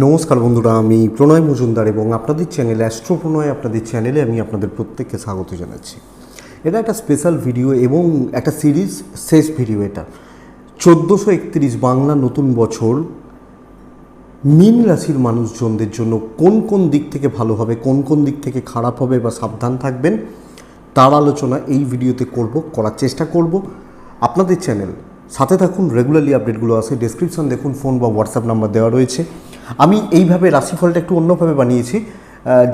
নমস্কার বন্ধুরা, আমি প্রণয় মজুমদার এবং আপনাদের চ্যানেলে অ্যাস্ট্রো প্রণয় আপনাদের চ্যানেলে আমি আপনাদের প্রত্যেককে স্বাগত জানাচ্ছি। এটা একটা স্পেশাল ভিডিও এবং একটা সিরিজ শেষ ভিডিও এটা। চোদ্দোশো একত্রিশ বাংলা নতুন বছর, মীন রাশির মানুষজনদের জন্য কোন কোন দিক থেকে ভালো হবে, কোন কোন দিক থেকে খারাপ হবে বা সাবধান থাকবেন, তার আলোচনা এই ভিডিওতে করব, করার চেষ্টা করব। আপনাদের চ্যানেল সাথে থাকুন রেগুলারলি আপডেটগুলো আছে ডেসক্রিপশন দেখুন ফোন বা হোয়াটসঅ্যাপ নাম্বার দেওয়া রয়েছে। আমি এইভাবে রাশিফলটা একটু অন্যভাবে বানিয়েছি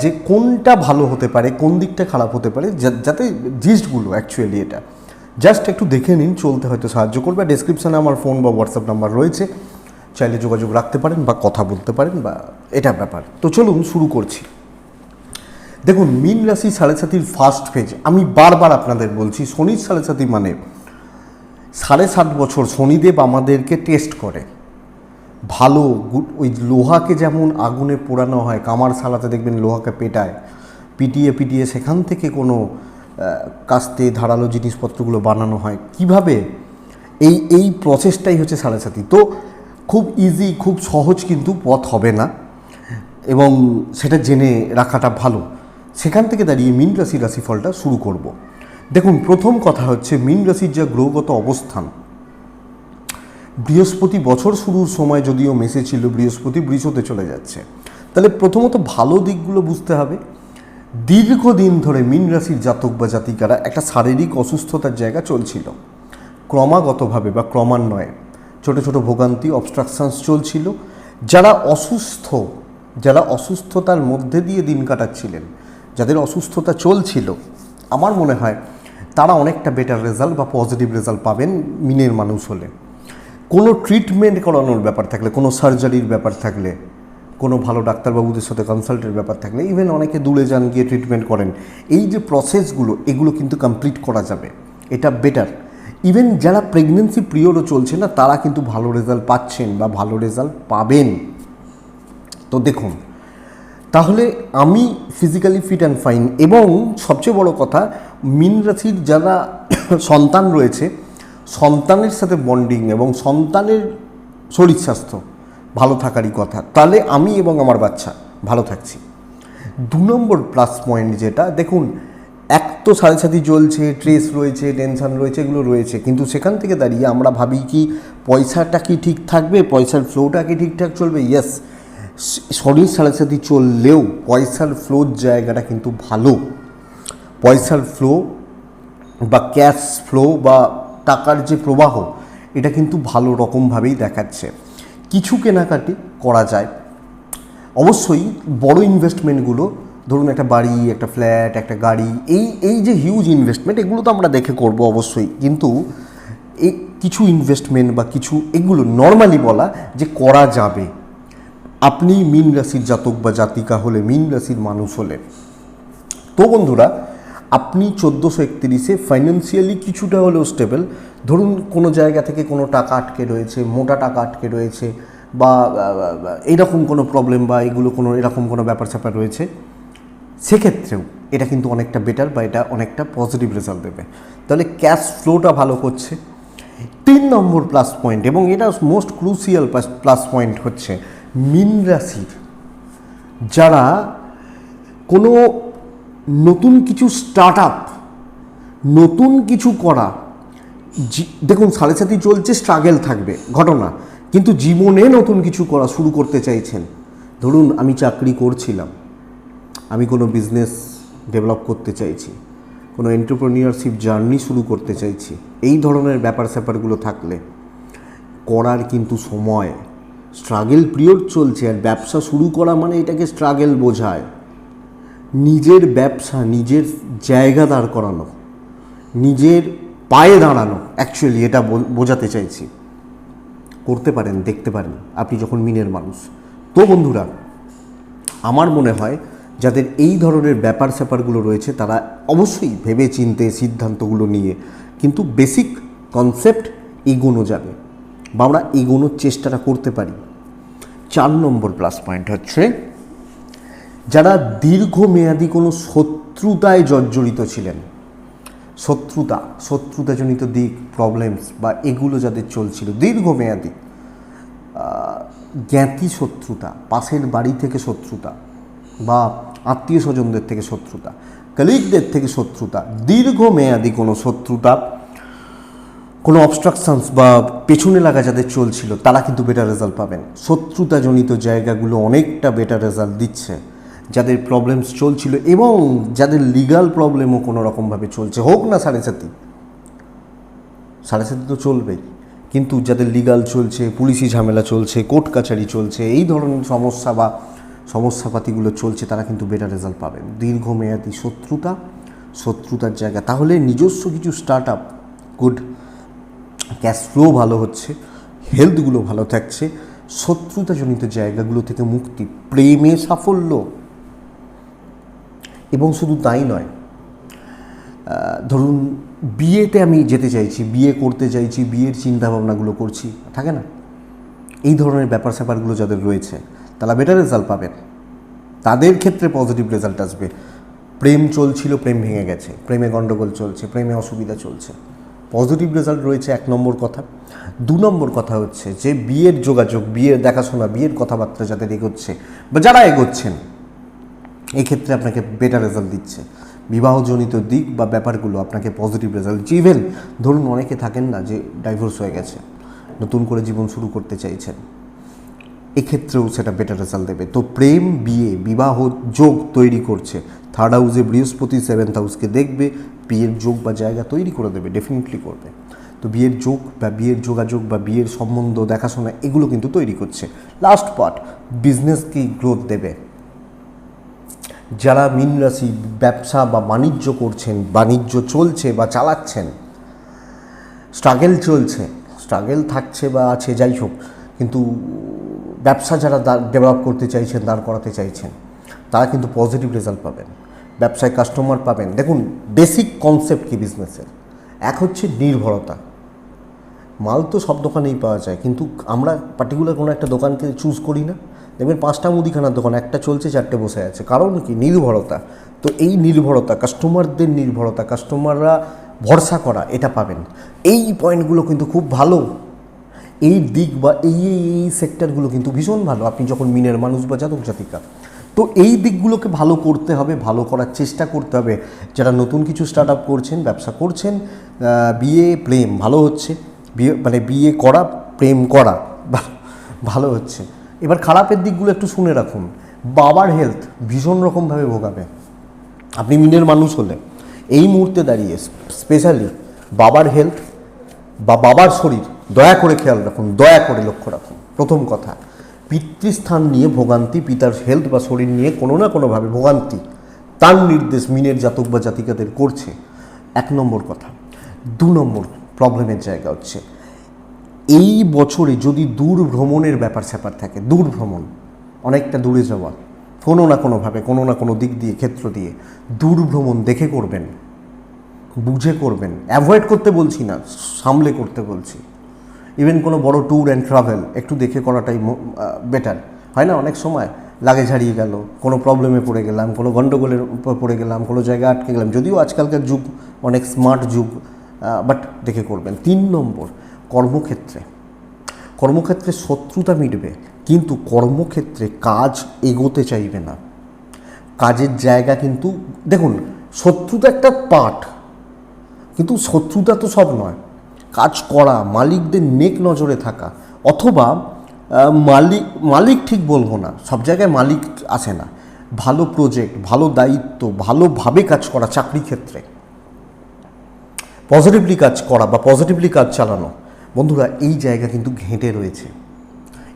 যে কোনটা ভালো হতে পারে, কোন দিকটা খারাপ হতে পারে যাতে জিস্টগুলো অ্যাকচুয়ালি এটা। জাস্ট একটু দেখে নিন, চলতে হয়তো সাহায্য করবে। ডেসক্রিপশানে আমার ফোন বা হোয়াটসঅ্যাপ নাম্বার রয়েছে। চাইলে যোগাযোগ রাখতে পারেন বা কথা বলতে পারেন বা এটা ব্যাপার। তো চলুন শুরু করছি। দেখুন, মিন রাশি সাড়ে সাতির ফার্স্ট ফেজ আমি বারবার আপনাদের বলছি, শনির সাড়ে সাতি মানে সাড়ে সাত বছর শনিদেব আমাদেরকে টেস্ট করে। ভালো ওই লোহাকে যেমন আগুনে পোড়ানো হয়, কামার সালাতে দেখবেন লোহাকে পেটায়, পিটিয়ে পিটিয়ে সেখান থেকে কোনো কাস্তে ধারালো জিনিসপত্রগুলো বানানো হয়। কীভাবে? এই এই প্রসেসটাই হচ্ছে সাড়ে সাতি তো খুব ইজি খুব সহজ কিন্তু পথ হবে না, এবং সেটা জেনে রাখাটা ভালো। সেখান থেকে দাঁড়িয়ে মিন রাশি রাশিফলটা শুরু করব। দেখুন, প্রথম কথা হচ্ছে মিন রাশির যা গ্রহগত অবস্থান বৃহস্পতি বছর শুরুর সময় যদিও মেসে ছিল, বৃহস্পতি বৃষতে চলে যাচ্ছে। তাহলে প্রথমত ভালো দিকগুলো বুঝতে হবে। দীর্ঘদিন ধরে মীন রাশির জাতক বা জাতিকারা একটা শারীরিক অসুস্থতার জায়গা চলছিল। ক্রমাগতভাবে বা ক্রমান্বয়ে ছোট ছোট ভোগান্তি অবস্ট্রাকশানস চলছিল। যারা অসুস্থ, যারা অসুস্থতার মধ্যে দিয়ে দিন কাটাচ্ছিলেন, যাদের অসুস্থতা চলছিল, আমার মনে হয় তারা অনেকটা বেটার রেজাল্ট বা পজিটিভ রেজাল্ট পাবেন মিনের মানুষ হলে। ট্রিটমেন্ট করানোর ব্যাপার থাকলে, কোনো সার্জারির ব্যাপার থাকলে, কোনো ভালো ডাক্তারবাবুদের সাথে কনসাল্টের ব্যাপার থাকলে ইভেন অনেকে দূরে যান গিয়ে ট্রিটমেন্ট করেন, এই যে প্রসেসগুলো এগুলো কিন্তু কমপ্লিট করা যাবে। এটা বেটার ইভেন যারা প্রেগনেন্সি পিরিয়ডও চলছে না, তারা কিন্তু ভালো রেজাল্ট পাচ্ছেন বা ভালো রেজাল্ট পাবেন। তো দেখুন, তাহলে আমি ফিজিক্যালি ফিট অ্যান্ড ফাইন এবং সবচেয়ে বড় কথা, মিন রাশির যারা সন্তান রয়েছে সন্তানের সাথে বন্ডিং এবং সন্তানের শরীর স্বাস্থ্য ভালো থাকারই কথা। তাহলে আমি এবং আমার বাচ্চা ভালো থাকছি। দু নম্বর প্লাস পয়েন্ট যেটা, দেখুন, এক তো সাড়ে সাথে চলছে ট্রেস রয়েছে টেনশান রয়েছে, এগুলো রয়েছে। কিন্তু সেখান থেকে দাঁড়িয়ে আমরা ভাবি কি, পয়সাটা কি ঠিক থাকবে? পয়সার ফ্লোটা কি ঠিকঠাক চলবে? ইয়েস শরীর সাড়ে সাথে চললেও পয়সার ফ্লোর জায়গাটা কিন্তু ভালো। পয়সার ফ্লো বা ক্যাশ ফ্লো বা টাকার যে প্রবাহ, এটা কিন্তু ভালো রকমভাবেই দেখাচ্ছে। কিছু কেনাকাটি করা যায়। অবশ্যই বড় ইনভেস্টমেন্টগুলো ধরুন একটা বাড়ি, একটা ফ্ল্যাট একটা গাড়ি, এই এই যে হিউজ ইনভেস্টমেন্ট এগুলো তো আমরা দেখে করব অবশ্যই। কিন্তু এই কিছু ইনভেস্টমেন্ট বা কিছু, এগুলো নর্মালি বলা যে করা যাবে। আপনি মিন রাশির জাতক বা জাতিকা হলে, মিন রাশির মানুষ হলে। তো বন্ধুরা আপনি চোদ্দোশো একত্রিশে ফাইন্যান্সিয়ালি কিছুটা হলেও স্টেবল ধরুন কোনো জায়গা থেকে কোনো টাকা আটকে রয়েছে, মোটা টাকা আটকে রয়েছে, বা এরকম কোনো প্রবলেম বা এগুলো কোনো, এরকম কোনো ব্যাপার স্যাপার রয়েছে, সেক্ষেত্রেও এটা কিন্তু অনেকটা বেটার বা এটা অনেকটা পজিটিভ রেজাল্ট দেবে। তাহলে ক্যাশ ফ্লোটা ভালো করছে। তিন নম্বর প্লাস পয়েন্ট এবং এটা মোস্ট ক্রুসিয়াল প্লাস পয়েন্ট হচ্ছে, মিন রাশির। যারা কোনো নতুন কিছু স্টার্ট আপ নতুন কিছু করা দেখুন সাড়ে সাথে চলছে স্ট্রাগেল থাকবে, ঘটনা। কিন্তু জীবনে নতুন কিছু করা শুরু করতে চাইছেন। ধরুন, আমি চাকরি করছিলাম। আমি কোনো বিজনেস ডেভেলপ করতে চাইছি। কোনো এন্টারপ্রেনিয়ারশিপ জার্নি শুরু করতে চাইছি। এই ধরনের ব্যাপার স্যাপারগুলো থাকলে করার কিন্তু সময়। স্ট্রাগেল পিরিয়ড চলছে আর ব্যবসা শুরু করা মানে এটাকে স্ট্রাগেল বোঝায়। নিজের ব্যবসা, নিজের জায়গা দাঁড় করানো, নিজের পায়ে দাঁড়ানো অ্যাকচুয়ালি এটা বোঝাতে চাইছি। করতে পারেন, দেখতে পারেন, আপনি যখন মিনের মানুষ। তো বন্ধুরা, আমার মনে হয় যাদের এই ধরনের ব্যাপার স্যাপারগুলো রয়েছে, তারা অবশ্যই ভেবে চিনতে সিদ্ধান্তগুলো নিয়ে কিন্তু বেসিক কনসেপ্ট এগোনো যাবে বা আমরা এগোনোর চেষ্টাটা করতে পারি। চার নম্বর প্লাস পয়েন্ট হচ্ছে যারা দীর্ঘমেয়াদী কোনো শত্রুতায় জর্জরিত ছিলেন, শত্রুতা, শত্রুতাজনিত দিক প্রবলেমস বা এগুলো যাদের চলছিল, দীর্ঘমেয়াদী জ্ঞাতি শত্রুতা, পাশের বাড়ি থেকে শত্রুতা বা আত্মীয় স্বজনদের থেকে শত্রুতা কলিগদের থেকে শত্রুতা, দীর্ঘমেয়াদী কোনো শত্রুতা, কোনো অবস্ট্রাকশানস বা পেছনে লাগা যাদের চলছিল, তারা কিন্তু বেটার রেজাল্ট পাবেন। শত্রুতাজনিত জায়গাগুলো অনেকটা বেটার রেজাল্ট দিচ্ছে। যাদের প্রবলেমস চলছিল এবং যাদের লিগাল প্রবলেমও কোনো রকমভাবে চলছে, হোক না সাড়ে সাথী সাড়ে সাথে তো চলবেই। কিন্তু যাদের লিগাল চলছে, পুলিশি ঝামেলা চলছে, কোর্ট কাছারি চলছে, এই ধরনের সমস্যা বা সমস্যাপাতিগুলো চলছে, তারা কিন্তু বেটার রেজাল্ট পাবেন। দীর্ঘমেয়াদী শত্রুতা, শত্রুতার জায়গা। তাহলে নিজস্ব কিছু startup good cash flow ভালো হচ্ছে হেলথগুলো ভালো থাকছে, শত্রুতাজনিত জায়গাগুলো থেকে মুক্তি, প্রেমে সাফল্য এবং শুধু তাই নয় ধরুন বিয়েতে আমি যেতে চাইছি, বিয়ে করতে চাইছি, বিয়ের চিন্তাভাবনাগুলো করছি, থাকে না? এই ধরনের ব্যাপার স্যাপারগুলো যাদের রয়েছে, তারা বেটার রেজাল্ট পাবেন। তাদের ক্ষেত্রে পজিটিভ রেজাল্ট আসবে। প্রেম চলছিল, প্রেম ভেঙে গেছে, প্রেমে গণ্ডগোল চলছে, প্রেমে অসুবিধা চলছে। পজিটিভ রেজাল্ট রয়েছে এক নম্বর কথা। দু নম্বর কথা হচ্ছে যে, বিয়ের যোগাযোগ, বিয়ের দেখাশোনা, বিয়ের কথাবার্তা যাদের এগোচ্ছে বা যারা এগোচ্ছেন এই ক্ষেত্রে আপনাকে বেটার রেজাল্ট দিচ্ছে। বিবাহজনিত দিক বা ব্যাপারগুলো আপনাকে পজিটিভ রেজাল্ট ইভেন ধরুন অনেকে থাকেন না যে ডাইভোর্স হয়ে গেছে, নতুন করে জীবন শুরু করতে চাইছেন। এক্ষেত্রেও সেটা বেটার রেজাল্ট দেবে। তো প্রেম, বিয়ে, বিবাহ যোগ তৈরি করছে। থার্ড হাউসে বৃহস্পতি সেভেন্থ হাউসকে দেখবে, বিয়ের যোগ বা জায়গা তৈরি করে দেবে ডেফিনেটলি করবে। তো বিয়ের যোগ বা বিয়ের যোগাযোগ বা বিয়ের সম্বন্ধ, দেখাশোনা এগুলো কিন্তু তৈরি করছে। লাস্ট পার্ট বিজনেসকেই গ্রোথ দেবে? যারা মীন রাশি ব্যবসা বা বাণিজ্য করছেন, বাণিজ্য চলছে বা চালাচ্ছেন স্ট্রাগেল চলছে স্ট্রাগেল থাকছে বা আছে, যাই হোক, কিন্তু ব্যবসা যারা ডেভেলপ করতে চাইছেন, দাঁড় করাতে চাইছেন, তারা কিন্তু পজিটিভ রেজাল্ট পাবেন, ব্যবসায় কাস্টমার পাবেন। দেখুন বেসিক কনসেপ্ট কি বিজনেসের এক হচ্ছে নির্ভরতা। মাল তো সব দোকানেই পাওয়া যায়, কিন্তু আমরা পার্টিকুলার কোনো একটা দোকানকে চুজ করি না। দেখবেন পাঁচটা মুদিখানার দোকান, একটা চলছে, চারটে বসে আছে। কারণ কি? নির্ভরতা। তো এই নির্ভরতা কাস্টমারদের নির্ভরতা কাস্টমাররা ভরসা করা, এটা পাবেন। এই পয়েন্টগুলো কিন্তু খুব ভালো। এই দিক বা এই এই সেক্টরগুলো কিন্তু ভীষণ ভালো। আপনি যখন মিনের মানুষ বা জাতক জাতিকা, তো এই দিকগুলোকে ভালো করতে হবে, ভালো করার চেষ্টা করতে হবে। যারা নতুন কিছু স্টার্ট আপ করছেন, ব্যবসা করছেন বিয়ে, প্রেম, ভালো হচ্ছে। বিয়ে মানে বিয়ে করা, প্রেম করা ভালো হচ্ছে। এবার খারাপের দিকগুলো একটু শুনে রাখুন। বাবার হেলথ ভীষণ রকমভাবে ভোগাবে। আপনি মিনের মানুষ হলে এই মুহূর্তে দাঁড়িয়ে স্পেশালি বাবার হেলথ বা বাবার শরীর দয়া করে খেয়াল রাখুন, দয়া করে লক্ষ্য রাখুন। প্রথম কথা, পিতৃস্থান নিয়ে ভোগান্তি, পিতার হেলথ বা শরীর নিয়ে কোনো না কোনোভাবে ভোগান্তি। তার নির্দেশ মিনের জাতক বা জাতিকাদের করছে। এক নম্বর কথা, দু নম্বর প্রবলেমের জায়গা হচ্ছে এই বছরে যদি দূর ভ্রমণের ব্যাপার স্যাপার থাকে দূর ভ্রমণ অনেকটা দূরে যাওয়া, কোনো না কোনোভাবে, কোনো না কোনো দিক দিয়ে, ক্ষেত্র দিয়ে দূর ভ্রমণ দেখে করবেন, বুঝে করবেন অ্যাভয়েড করতে বলছি না, সামলে করতে বলছি। ইভেন কোনো বড় ট্যুর অ্যান্ড ট্রাভেল একটু দেখে করাটাই বেটার হয় না? অনেক সময় লাগে হারিয়ে গেল, কোনো প্রবলেমে পড়ে গেলাম, কোনো গণ্ডগোলের উপর পড়ে গেলাম, কোনো জায়গায় আটকে গেলাম, যদিও আজকালকার যুগ অনেক স্মার্ট যুগ বাট দেখে করবেন। তিন নম্বর কর্মক্ষেত্রে। কর্মক্ষেত্রে শত্রুতা মিটবে, কিন্তু কর্মক্ষেত্রে কাজ এগোতে চাইবে না। কাজের জায়গা কিন্তু, দেখুন, শত্রুতা একটা পার্ট কিন্তু শত্রুতা তো সব নয়। কাজ করা, মালিকদের নেক নজরে থাকা, অথবা মালিক মালিক ঠিক বলব না, সব জায়গায় মালিক আসে না। ভালো প্রজেক্ট ভালো দায়িত্ব, ভালোভাবে কাজ করা চাকরি ক্ষেত্রে। পজিটিভলি কাজ করা বা পজিটিভলি কাজ চালানো। বন্ধুরা, এই জায়গা কিন্তু ঘেঁটে রয়েছে।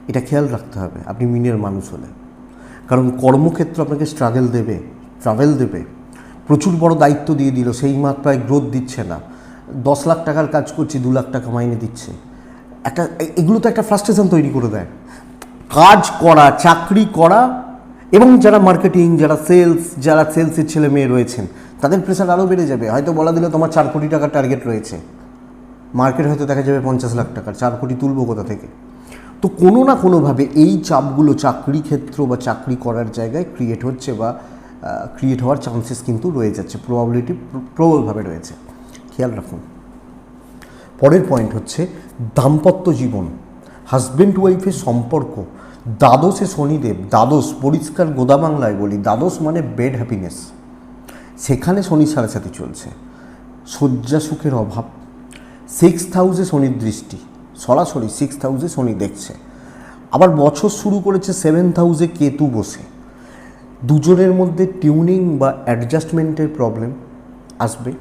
এটা খেয়াল রাখতে হবে, আপনি মিনের মানুষ হলে। কারণ কর্মক্ষেত্র আপনাকে স্ট্রাগল দেবে ট্রাভেল দেবে। প্রচুর বড় দায়িত্ব দিয়ে দিল, সেই মাত্রায় গ্রোথ দিচ্ছে না। দশ লাখ টাকার কাজ করছি, দু লাখ টাকা মাইনে দিচ্ছে। একটা এগুলো তো একটা ফ্রাস্ট্রেশন তৈরি করে দেয়। কাজ করা, চাকরি করা, এবং যারা মার্কেটিং যারা সেলস যারা সেলসের ছেলে মেয়ে রয়েছেন, তাদের প্রেশার আরও বেড়ে যাবে। হয়তো বলা দিল তোমার চার কোটি টাকার টার্গেট রয়েছে। মার্কেট হয়তো দেখা যাবে পঞ্চাশ লাখ টাকার চার কোটি তুলবো কোথা থেকে? তো কোনো না কোনোভাবে এই চাপগুলো চাকরি ক্ষেত্র বা চাকরি করার জায়গায় ক্রিয়েট হচ্ছে বা ক্রিয়েট হওয়ার চান্সেস কিন্তু রয়ে যাচ্ছে প্রবাবিলিটি প্রবলভাবে রয়েছে। খেয়াল রাখুন। পরের পয়েন্ট হচ্ছে দাম্পত্য জীবন। হাজব্যান্ড ওয়াইফের সম্পর্ক। দ্বাদশে শনিদেব, দ্বাদশ, পরিষ্কার গোদাবাংলায় বলি, দ্বাদশ মানে বেড হ্যাপিনেস সেখানে শনি সাড়ে সাথে চলছে। শয্যা সুখের অভাব সিক্স হাউসে শনির দৃষ্টি, সরাসরি সিক্স হাউসে শনি দেখছে। আবার বছর শুরু করেছে সেভেন্থ হাউসে কেতু বসে। দুজনের মধ্যে টিউনিং বা অ্যাডজাস্টমেন্টের প্রবলেম আসবে।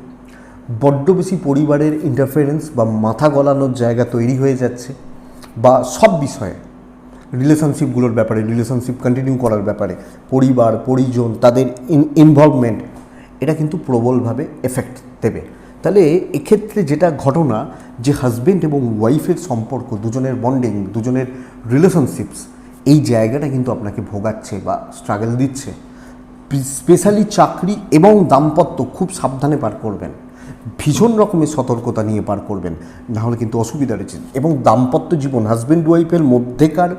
বড্ড বেশি পরিবারের ইন্টারফারেন্স বা মাথা গলানোর জায়গা তৈরি হয়ে যাচ্ছে বা সব বিষয়ে রিলেশনশিপগুলোর ব্যাপারে রিলেশনশিপ কন্টিনিউ করার ব্যাপারে, পরিবার, পরিজন, তাদের ইনভলভমেন্ট এটা কিন্তু প্রবলভাবে এফেক্ট দেবে। তাহলে এক্ষেত্রে যেটা ঘটনা যে হাজবেন্ড এবং ওয়াইফের সম্পর্ক, দুজনের বন্ডিং দুজনের রিলেশনশিপস এই জায়গাটা কিন্তু আপনাকে ভোগাচ্ছে বা স্ট্রাগল দিচ্ছে। স্পেশালি চাকরি এবং দাম্পত্য খুব সাবধানে পার করবেন। ভীষণ রকমের সতর্কতা নিয়ে পার করবেন, নাহলে কিন্তু অসুবিধা রয়েছে। এবং দাম্পত্য জীবন হাজব্যান্ড ওয়াইফের মধ্যেকার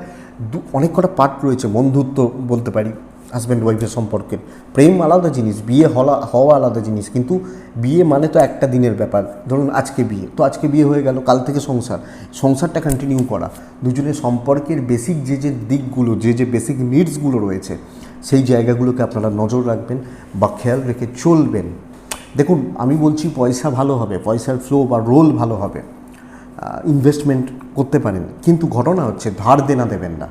অনেক কটা পার্ট রয়েছে, বন্ধুত্ব বলতে পারি। হাজব্যান্ড ওয়াইফের সম্পর্কের। প্রেম আলাদা জিনিস, বিয়ে হলা, হওয়া আলাদা জিনিস, কিন্তু বিয়ে মানে তো একটা দিনের ব্যাপার। ধরুন আজকে বিয়ে, তো আজকে বিয়ে হয়ে গেল, কাল থেকে সংসার। সংসারটা কন্টিনিউ করা। দুজনের সম্পর্কের বেসিক যে যে দিকগুলো, যে যে বেসিক নিডসগুলো রয়েছে, সেই জায়গাগুলোকে আপনারা নজর রাখবেন বা খেয়াল রেখে চলবেন। দেখুন, আমি বলছি পয়সা ভালো হবে, পয়সার ফ্লো বা রোল ভালো হবে। ইনভেস্টমেন্ট করতে পারেন, কিন্তু ঘটনা হচ্ছে ধার দেনা দেবেন না।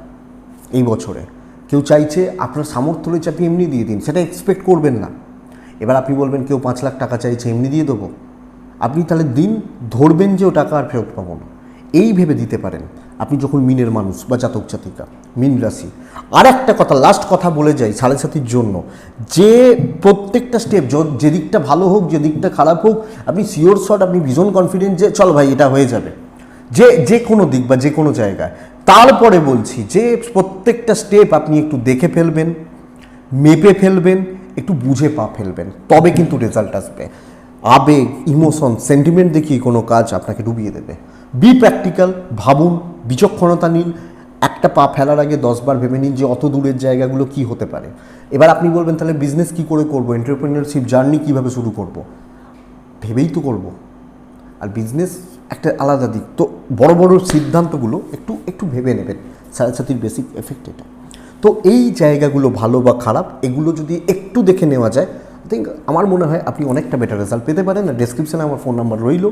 এই বছরে। কেউ চাইছে আপনার সামর্থ্য রয়েছে, আপনি এমনি দিয়ে দিন, সেটা এক্সপেক্ট করবেন না। এবার আপনি বলবেন, কেউ পাঁচ লাখ টাকা চাইছে, এমনি দিয়ে দেবো। আপনি তাহলে দিন ধরবেন যে ও টাকা আর ফেরত পাবো না। এই ভেবে দিতে পারেন, আপনি যখন মিনের মানুষ বা জাতক জাতিকা, মিন রাশি আর একটা কথা লাস্ট কথা বলে যাই সাড়ে সাতির জন্য, যে প্রত্যেকটা স্টেপ যে দিকটা ভালো হোক, যে দিকটা খারাপ হোক, আপনি শিওর শট আপনি ভীষণ কনফিডেন্ট যে, চল ভাই, এটা হয়ে যাবে। যে যে কোনো দিক বা যে কোনো জায়গায় তারপরে বলছি যে প্রত্যেকটা স্টেপ আপনি একটু দেখে ফেলবেন, মেপে ফেলবেন, একটু বুঝে পা ফেলবেন, তবে কিন্তু রেজাল্ট আসবে। আবেগ ইমোশন সেন্টিমেন্ট দেখিয়ে কোনো কাজ আপনাকে ডুবিয়ে দেবে। বি প্র্যাকটিক্যাল ভাবুন, বিচক্ষণতা নিন, একটা পা ফেলার আগে দশবার ভেবে নিন যে অত দূরের জায়গাগুলো কি হতে পারে। এবার আপনি বলবেন, তাহলে বিজনেস কি করে করব? এন্টারপ্রেনারশিপ জার্নি কীভাবে শুরু করব? ভেবেই তো করব। আর বিজনেস একটা আলাদা দিক। তো বড় বড় সিদ্ধান্তগুলো একটু একটু ভেবে নেবেন। সাতির বেসিক এফেক্ট এটা। তো এই জায়গাগুলো ভালো বা খারাপ, এগুলো যদি একটু দেখে নেওয়া যায় আই থিঙ্ক আমার মনে হয় আপনি অনেকটা বেটার রেজাল্ট পেতে পারেন। আর ডেসক্রিপশানে আমার ফোন নাম্বার রইল।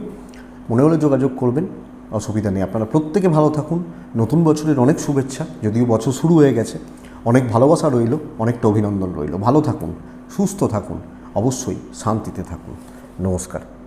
মনে হলে যোগাযোগ করবেন। অসুবিধা নেই। আপনারা প্রত্যেকে ভালো থাকুন। নতুন বছরের অনেক শুভেচ্ছা। যদিও বছর শুরু হয়ে গেছে। অনেক ভালোবাসা রইল, অনেকটা অভিনন্দন রইল। ভালো থাকুন, সুস্থ থাকুন, অবশ্যই শান্তিতে থাকুন। নমস্কার।